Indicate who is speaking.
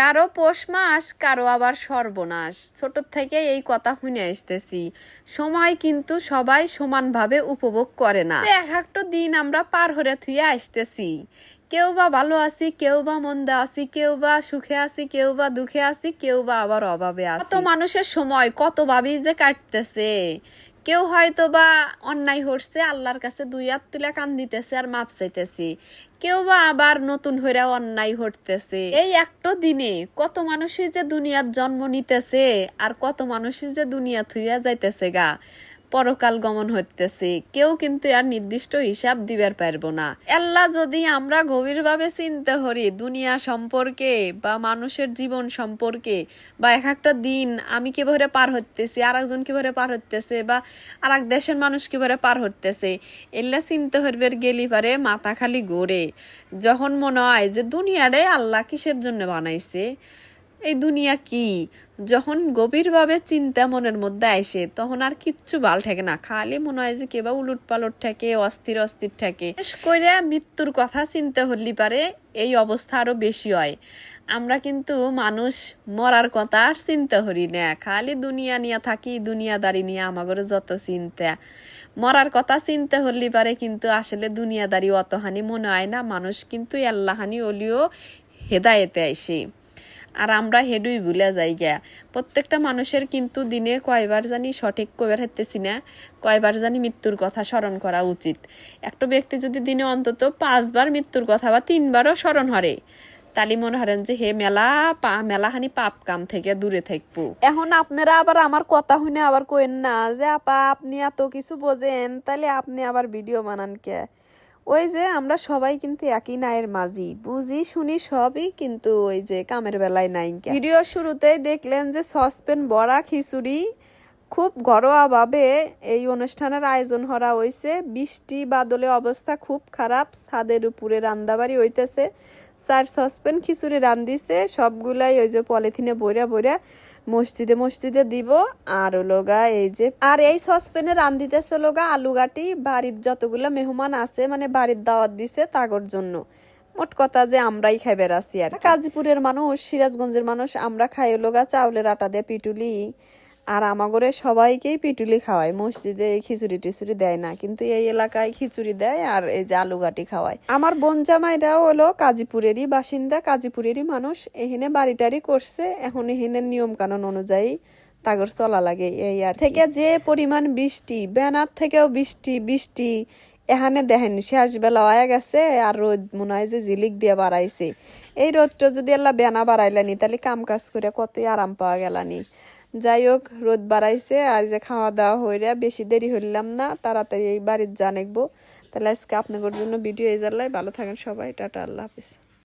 Speaker 1: কারও পৌষ মাস, কারও আবার সর্বনাশ। ছোট থেকে এই কথা শুনে আসতেছি। সময় কিন্তু সবাই সমানভাবে উপভোগ করে না। এক একটা দিন আমরা পার হরে থুয়ে আসতেছি। কেউ বা ভালো আছি, কেউ বা মন্দা আছি, কেউ বা সুখে আছি, কেউ বা দুঃখে আছি, কেউ বা আবার অভাবে আছি। কত মানুষের সময়, কত ভাবেই যে কাটতেছে। কেউ হয়তো বা অন্যায় হরছে আল্লাহর কাছে দুই হাত তুলে কান দিতেছে আর মাপ চাইতেছি। কেউ বা আবার নতুন হইরা অন্যায় হটতেছে এই একটা দিনে কত মানুষই যে দুনিয়ার জন্ম নিতেছে আর কত মানুষই যে দুনিয়া থুইয়া যাইতেছে গা। পরকাল গমন হইতেছে। কেউ কিন্তু আর নির্দিষ্ট হিসাব দিবার পারব না। আল্লাহ যদি আমরা গভীরভাবে চিন্তা করি দুনিয়া সম্পর্কে বা মানুষের জীবন সম্পর্কে, বা এক একটা দিন আমি কীভাবে পার হইতেছি আর একজন কীভাবে পার হইতেছে, বা আর এক দেশের মানুষ কীভাবে পার হইতেছে, এল্লা চিন্তা হরবের গেলি পারে মাথা খালি গড়ে। যখন মনে হয় যে দুনিয়ারে আল্লাহ কিসের জন্য বানাইছে? এই দুনিয়া কি? যখন গভীরভাবে চিন্তা মনের মধ্যে আসে, তখন আর কিচ্ছু ভালো থাকে না। খালি মনে হয় যে কেবা উলুট পালট থাকে অস্থির অস্থির থাকে করে মৃত্যুর কথা চিন্তা হলি পারে, এই অবস্থা আরও বেশি হয়। আমরা কিন্তু মানুষ, মরার কথা আর চিন্তা করি না। খালি দুনিয়া নিয়ে থাকি, দুনিয়াদারি নিয়ে আমাদের যত চিন্তা। মরার কথা চিন্তা হলি পারে, কিন্তু আসলে দুনিয়াদারি অতহানি মনে হয় না। মানুষ কিন্তু আল্লাহানি অলিও হেদায়েতে আইসে। আর আমরা হেডুই ভুলে যাই গিয়া। প্রত্যেকটা মানুষের কিন্তু দিনে কয়বার জানি সঠিক কয়বার হাইতেছি না, কয়বার জানি মৃত্যুর কথা স্মরণ করা উচিত। একটা ব্যক্তি যদি দিনে অন্তত পাঁচবার মৃত্যুর কথা বা তিনবারও স্মরণ হরে, তালি মনে হরেন যে হে মেলা পা, মেলাহানি পাপ কাম থেকে দূরে থাকব। এখন আপনারা আবার আমার কথা শুনে আবার কইন না যে, আপা, আপনি এত কিছু বোঝেন তাহলে আপনি আবার ভিডিও বানান কে? ওই যে আমরা সবাই কিন্তু একই নায়ের মাঝি। বুঝি, শুনি সবই কিন্তু ওই যে কামের বেলায় নাই ভিডিও শুরুতেই দেখলেন যে সসপেন বড়া খিচুড়ি খুব ঘরোয়াভাবে এই অনুষ্ঠানের আয়োজন করা হয়েছে বৃষ্টি, বাদলে অবস্থা খুব খারাপ, ছাদের উপরে রান্দাবাড়ি হইতেছে। চার সসপেন, খিচুড়ি রান্দিছে সবগুলাই ওই যে পলিথিনে বইরা বইরা মসজিদে মসজিদে দিব। আর লোগা এই যে, আর এই সসপেনে রান্ধিতেছে লোগা আলু গাটি বাড়ির যতগুলো মেহমান আছে মানে বাড়ির দাওয়াত দিছে তাগর জন্য। মোট কথা যে আমরাই খাই বেড়াছি আর কাজীপুরের মানুষ, সিরাজগঞ্জের মানুষ, আমরা খাই লোগা চাউলের আটা দিয়ে পিটুলি। আর আমাগরে সবাইকেই পিটুলি খাওয়ায়। মসজিদে খিচুড়ি টিচুড়ি দেয় না, কিন্তু এই এলাকায় খিচুড়ি দেয় আর এই যে আলু গাটি খাওয়ায়। আমার বোন জামাইরাও হলো কাজীপুরেরই বাসিন্দা, কাজীপুরেরই মানুষ। এখানে বাড়িটারি করছে, এখন এখানে নিয়ম কানুন অনুযায়ী তাগর চলা লাগে এই আর থেকে যে পরিমাণ বৃষ্টি ব্যানার থেকেও বৃষ্টি বৃষ্টি এখানে দেখেন শেষ বেলা হয়ে গেছে আর রোদ মনে হয় যে জিলিক দিয়ে বাড়াইছে। এই রোদটা যদি আল্লাহ বেনা বাড়াইলানি, তাহলে কাম কাজ করে কতই আরাম পাওয়া গেলানি। যাই হোক রোদ বাড়াইছে আর যে খাওয়া দাওয়া হইরা বেশি দেরি হইলাম না, তাড়াতাড়ি এই বাড়ির জানাকবো তাহলে আজকে আপনাদের জন্য ভিডিও এই জানলাই ভালো থাকেন সবাই। টাটা, আল্লাহ হাফিজ।